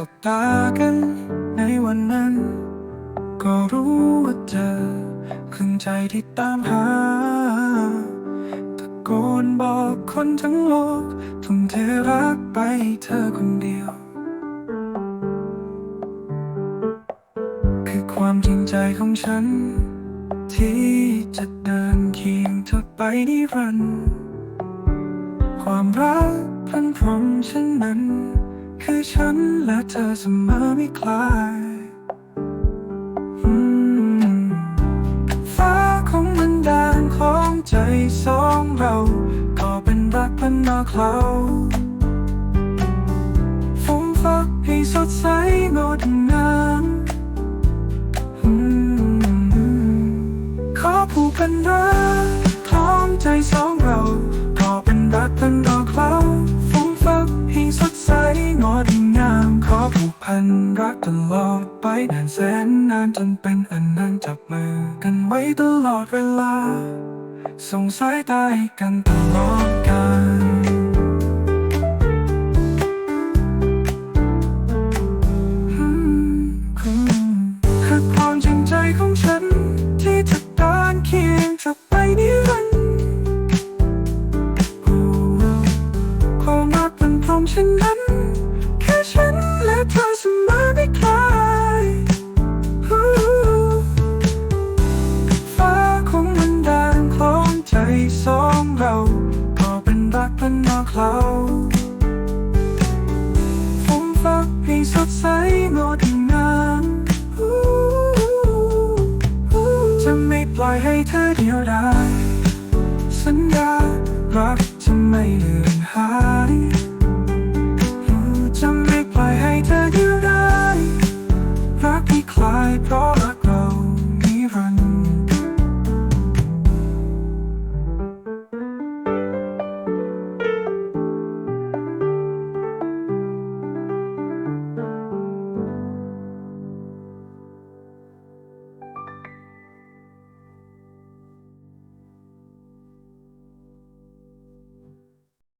สบตากันในวันนั้น ก็รู้ว่าเธอคือใจที่ตามหาตะโกนบอกคนทั้งโลกทุ่มเทรักไปเธอคนเดียว คือความจริงใจของฉัน ที่จะเดินเคียงเธอไปนิรันดร์ความรักพลันพรหมฉันนั้น คือฉันและเธอเสมอไม่คลายฟ้าของมันดานของใจสองเรา ก็เป็นรักพันนอกเขาฝงฟักให้สดใสงดงามขอผูกพันรักพร้อมใจสอง พันรักตลอดไปนานแสนนานจนเป็นอันนั้นจับมือกันไว้ตลอดเวลา ส่งสายตาให้กันตลอดกาลคือความจริงใจของฉัน และเธอเสมอไม่คลายฟ้าของมันแดงคล้องใจสองเราพอเป็นรักเป็นนอกเขาฝงฟักให้สดใสงดงามจะไม่ปล่อยให้เธอเดียวดายสัญญารักจะไม่เลือนหาย probably